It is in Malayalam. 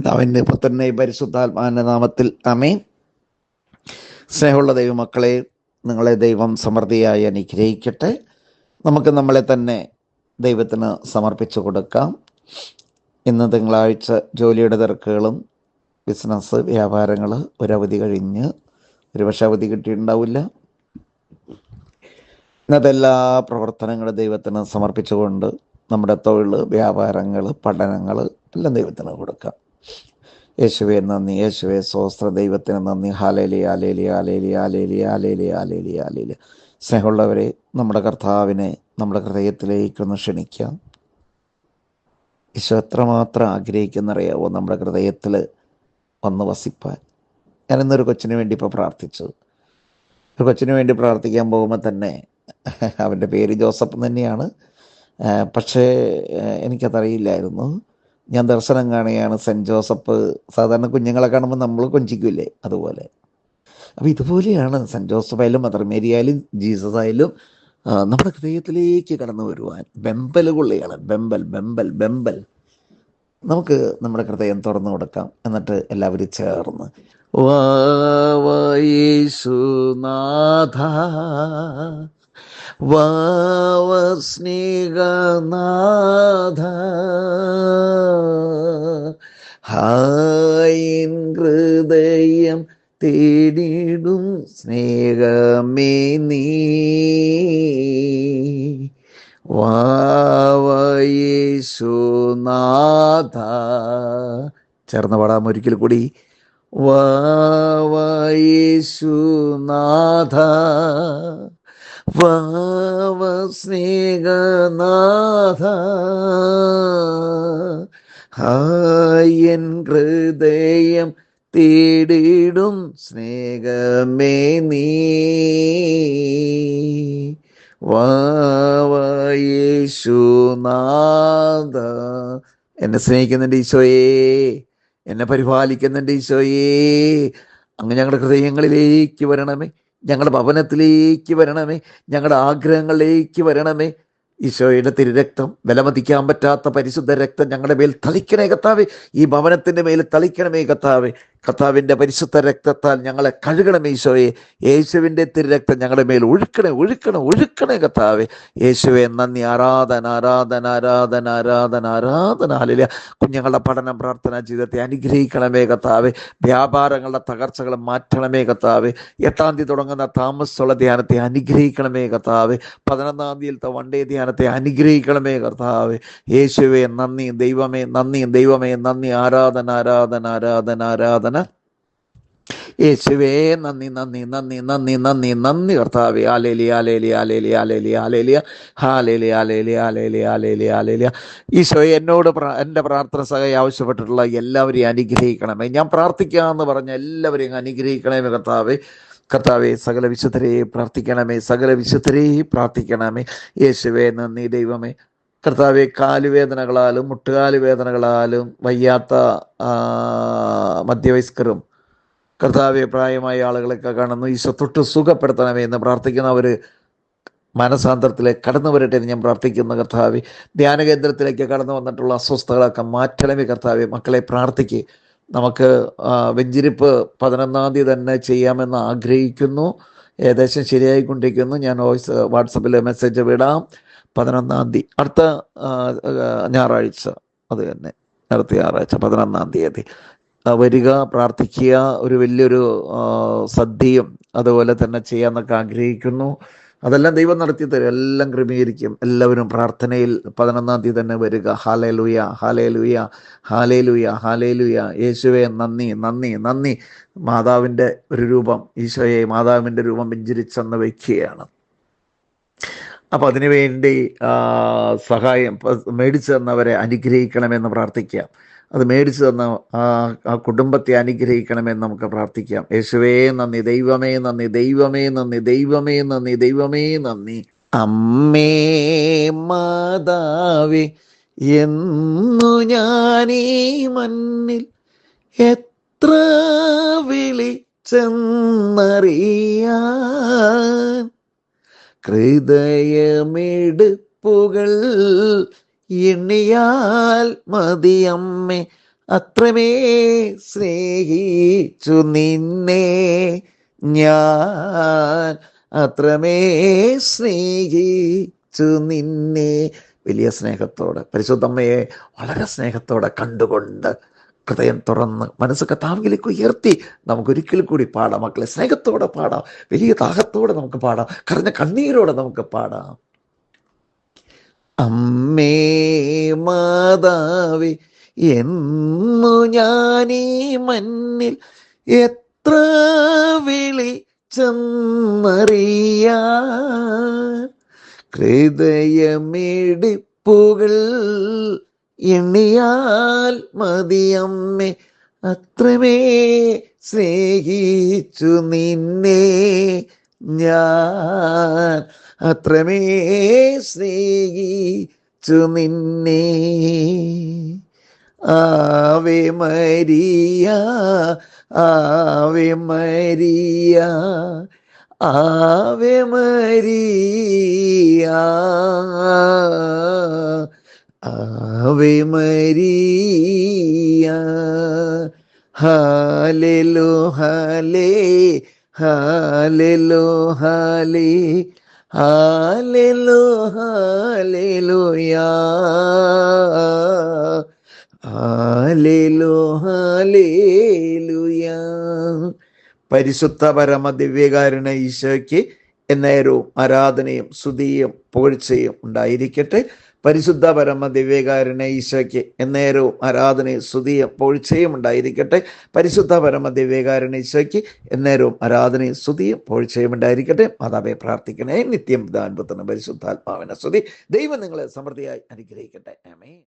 പിതാവിന്റെ പുത്രനെ പരിശുദ്ധാത്മാവിന്റെ നാമത്തിൽ അമേ സ്നേഹമുള്ള ദൈവമക്കളെ നിങ്ങളെ ദൈവം സമൃദ്ധിയായി അനുഗ്രഹിക്കട്ടെ. നമുക്ക് നമ്മളെ തന്നെ ദൈവത്തിന് സമർപ്പിച്ചു കൊടുക്കാം. ഇന്ന് തിങ്കളാഴ്ച ജോലിയുടെ തിരക്കുകളും ബിസിനസ് വ്യാപാരങ്ങൾ ഒരവധി കഴിഞ്ഞ് ഒരുപക്ഷെ അവധി കിട്ടിയിട്ടുണ്ടാവില്ല. ഇന്നത്തെ എല്ലാ പ്രവർത്തനങ്ങളും ദൈവത്തിന് സമർപ്പിച്ചുകൊണ്ട് നമ്മുടെ തൊഴിൽ വ്യാപാരങ്ങൾ പഠനങ്ങൾ എല്ലാം ദൈവത്തിന് കൊടുക്കാം. യേശുവെ നന്ദി. യേശുവെ സ്വസ്ത്ര ദൈവത്തിന് നന്ദി. ഹാലേലി ആലേലി ആലേലി ആലേലി ആലേലി ആലേലി ആലേലി സ്നേഹമുള്ളവരെ നമ്മുടെ കർത്താവിനെ നമ്മുടെ ഹൃദയത്തിലേക്കൊന്ന് ക്ഷണിക്കാം. ഈശോ എത്രമാത്രം ആഗ്രഹിക്കുന്നറിയാവോ നമ്മുടെ ഹൃദയത്തിൽ വന്ന് വസിപ്പാൻ? ഞാൻ ഇന്നൊരു കൊച്ചിന് വേണ്ടി ഇപ്പോൾ പ്രാർത്ഥിച്ചു. ഒരു കൊച്ചിന് വേണ്ടി പ്രാർത്ഥിക്കാൻ പോകുമ്പോൾ തന്നെ അവന്റെ പേര് ജോസഫ് തന്നെയാണ്. പക്ഷേ എനിക്കതറിയില്ലായിരുന്നു. ഞാൻ ദർശനം കാണുകയാണ്. സെന്റ് ജോസഫ് സാധാരണ കുഞ്ഞുങ്ങളെ കാണുമ്പോൾ നമ്മൾ കൊഞ്ചിക്കില്ലേ? അതുപോലെ. അപ്പോൾ ഇതുപോലെയാണ് സെന്റ് ജോസഫ് ആയാലും മദർ മേരി ആയാലും ജീസസ് ആയാലും നമ്മുടെ ഹൃദയത്തിലേക്ക് കടന്നു വരുവാൻ ബെമ്പൽ കൊള്ളിയാണ് ബെമ്പൽ ബെമ്പൽ ബെമ്പൽ നമുക്ക് നമ്മുടെ ഹൃദയം തുറന്നു കൊടുക്കാം. എന്നിട്ട് എല്ലാവരും ചേർന്ന്. വായേശുനാഥ വാവസ്നേഹനാഥ. ഹായിൻ ഹൃദയം തേടിടും സ്നേഹമേ നീ. ചേർന്ന് പാടാം ഒരിക്കൽ കൂടി. വാവയേശുനാഥ. വാവസ്നേഹനാഥ ഹായൻ ഹൃദയം തേടിടും സ്നേഹമേ നീ. വാവയേശുനാഥ എന്നെ സ്നേഹിക്കുന്നുണ്ട് ഈശോയേ. എന്നെ പരിപാലിക്കുന്നുണ്ട് ഈശോയേ. അങ്ങ് ഞങ്ങളുടെ ഹൃദയങ്ങളിലേക്ക് വരണമേ. ഞങ്ങളുടെ ഭവനത്തിലേക്ക് വരണമേ. ഞങ്ങളുടെ ആഗ്രഹങ്ങളിലേക്ക് വരണമേ. ഈശോയുടെ തിരുരക്തം വിലമതിക്കാൻ പറ്റാത്ത പരിശുദ്ധ രക്തം ഞങ്ങളുടെ മേൽ തളിക്കണേ കത്താവേ ഈ ഭവനത്തിന്റെ മേൽ തളിക്കണമേ കത്താവേ കർത്താവിന്റെ പരിശുദ്ധ രക്തത്താൽ ഞങ്ങളെ കഴുകണമേ ഈശോയെ. യേശുവിന്റെ തിരുരക്തം ഞങ്ങളുടെ മേൽ ഒഴുക്കണേ ഒഴുക്കണേ ഒഴുക്കണേ കർത്താവെ. യേശുവെ നന്ദി ആരാധന ആരാധന ആരാധന ആരാധന ആരാധന. അല്ലെ കുഞ്ഞുങ്ങളുടെ പഠനം പ്രാർത്ഥന ജീവിതത്തെ അനുഗ്രഹിക്കണമേ കർത്താവെ. വ്യാപാരങ്ങളുടെ തകർച്ചകൾ മാറ്റണമേ കർത്താവെ. എട്ടാം തീയതി തുടങ്ങുന്ന താമസമുള്ള ധ്യാനത്തെ അനുഗ്രഹിക്കണമേ കർത്താവെ. പതിനൊന്നാം തീയതിയിലത്തെ വണ്ടേ ധ്യാനത്തെ അനുഗ്രഹിക്കണമേ കർത്താവെ. യേശുവെ നന്ദി ദൈവമേ നന്ദി ദൈവമേ നന്ദി. ആരാധന ആരാധന ആരാധന ആരാധന. യേശുവേ നന്ദി നന്ദി നന്ദി നന്ദി നന്ദി നന്ദി. കർത്താവേ ആലേലി ആലേലി ആലേലി ആലേലി ആലേലിയ ഹാലേലി ആലേലി ആലേലി ആലേലി ആലേലിയ ഈശോയെ എന്നോട് എന്റെ പ്രാർത്ഥന സഹായി ആവശ്യപ്പെട്ടിട്ടുള്ള എല്ലാവരെയും അനുഗ്രഹിക്കണമേ. ഞാൻ പ്രാർത്ഥിക്കാമെന്ന് പറഞ്ഞ എല്ലാവരെയും അനുഗ്രഹിക്കണമേ കർത്താവേ. കർത്താവെ സകല വിശുദ്ധരെ പ്രാർത്ഥിക്കണമേ സകല വിശുദ്ധരെ പ്രാർത്ഥിക്കണമേ. യേശുവേ നന്ദി ദൈവമേ. കർത്താവെ കാലുവേദനകളാലും മുട്ടുകാലുവേദനകളാലും വയ്യാത്ത മധ്യവയസ്കരും കർത്താവെ പ്രായമായ ആളുകളൊക്കെ കാണുന്നു. ഈശോ തൊട്ട് സുഖപ്പെടുത്തണമേ എന്ന് പ്രാർത്ഥിക്കുന്ന. അവർ മനസാന്തരത്തിലേക്ക് കടന്നു വരട്ടെ എന്ന് ഞാൻ പ്രാർത്ഥിക്കുന്ന കർത്താവെ. ധ്യാന കേന്ദ്രത്തിലേക്ക് കടന്നു വന്നിട്ടുള്ള അസ്വസ്ഥകളൊക്കെ മാറ്റണമേ കർത്താവെ. മക്കളെ പ്രാർത്ഥിക്ക്. നമുക്ക് വെഞ്ചിരിപ്പ് പതിനൊന്നാം തീയതി തന്നെ ചെയ്യാമെന്ന് ആഗ്രഹിക്കുന്നു. ഏകദേശം ശരിയായിക്കൊണ്ടിരിക്കുന്നു. ഞാൻ വോയിസ് വാട്സപ്പിൽ മെസ്സേജ് വിടാം. പതിനൊന്നാം തീയതി അടുത്ത ഞായറാഴ്ച അത് തന്നെ. അടുത്ത ഞായറാഴ്ച പതിനൊന്നാം തീയതി. വരിക പ്രാർത്ഥിക്കുക ഒരു വലിയൊരു സദ്യയും അതുപോലെ തന്നെ ചെയ്യാമെന്നൊക്കെ ആഗ്രഹിക്കുന്നു. അതെല്ലാം ദൈവം നടത്തി തരും. എല്ലാം ക്രമീകരിക്കും. എല്ലാവരും പ്രാർത്ഥനയിൽ പതിനൊന്നാം തീയതി തന്നെ വരിക. ഹാലേ ലുയ ഹാലേ ലുയ ഹാലേ ലുയ ഹാലേ ലുയ യേശുവെ നന്ദി നന്ദി നന്ദി. മാതാവിന്റെ ഒരു രൂപം ഈശോയെ മാതാവിന്റെ രൂപം പിഞ്ചിരിച്ചെന്ന് വയ്ക്കുകയാണ്. അപ്പം അതിനുവേണ്ടി സഹായം മേടിച്ചു തന്നവരെ അനുഗ്രഹിക്കണമെന്ന് പ്രാർത്ഥിക്കാം. അത് മേടിച്ചു തന്ന ആ കുടുംബത്തെ അനുഗ്രഹിക്കണമെന്ന് നമുക്ക് പ്രാർത്ഥിക്കാം. യേശുവേ നന്ദി. ദൈവമേ നന്ദി. ദൈവമേ നന്ദി. ദൈവമേ നന്ദി. ദൈവമേ നന്ദി. അമ്മേ മാതാവേ എന്നു ഞാനീ മണ്ണിൽ എത്ര വിളിച്ചെന്നറിയാൻ? ഹൃദയമെടുപ്പുകൾ എണ്ണിയാൽ മതിയമ്മേ അത്രമേ സ്നേഹിച്ചു നിന്നെ. ഞാൻ അത്രമേ സ്നേഹിച്ചു നിന്നെ. വലിയ സ്നേഹത്തോടെ പരിശുദ്ധമ്മയെ വളരെ സ്നേഹത്തോടെ കണ്ടുകൊണ്ട് ഹൃദയം തുറന്ന് മനസ്സ് കഥാവിലേക്ക് ഉയർത്തി നമുക്കൊരിക്കൽ കൂടി പാടാം. മക്കളെ സ്നേഹത്തോടെ പാടാം. വലിയ ദാഹത്തോടെ നമുക്ക് പാടാം. കറഞ്ഞ കണ്ണീരോടെ നമുക്ക് പാടാം. അമ്മേ മാതാവേ എന്നു ഞാനീ മണ്ണിൽ എത്ര വിളി ചെന്നറിയ ഹൃദയമിടിപ്പുകൾ എണ്ണിയാൽ മതിയമ്മേ അത്രമേ സ്നേഹിച്ചു നിന്നെ ഞാൻ. അത്രമേ സ്നേഹിച്ചു നിന്നെ. Ave Maria Ave Maria Ave Maria Ave Maria. Hello ഹാലേ ഹാലോ ഹാലേ ഹാലേലോ ഹാലേലുയാ ഹാലേലോ ഹാലേലുയാ പരിശുദ്ധ പരമ ദിവ്യകാരുണ ഈശോയ്ക്ക് എന്നേരവും ആരാധനയും സ്തുതിയും പുകഴ്ചയും ഉണ്ടായിരിക്കട്ടെ. പരിശുദ്ധ പരമ ദിവ്യകാരനെ ഈശോയ്ക്ക് എന്നേരവും ആരാധനയും സ്തുതിയും പോഴ്ചയും ഉണ്ടായിരിക്കട്ടെ. പരിശുദ്ധ പരമ ദിവ്യകാരുണ ഈശോയ്ക്ക് എന്നേരവും ആരാധനയും സ്തുതിയും പോഴ്ചയും ഉണ്ടായിരിക്കട്ടെ. മാതാവെ പ്രാർത്ഥിക്കണേ. നിത്യം പിതാൻപുത്രനും പരിശുദ്ധാത്മാവിനെ സ്തുതി. ദൈവം നിങ്ങളെ സമൃദ്ധിയായി അനുഗ്രഹിക്കട്ടെ.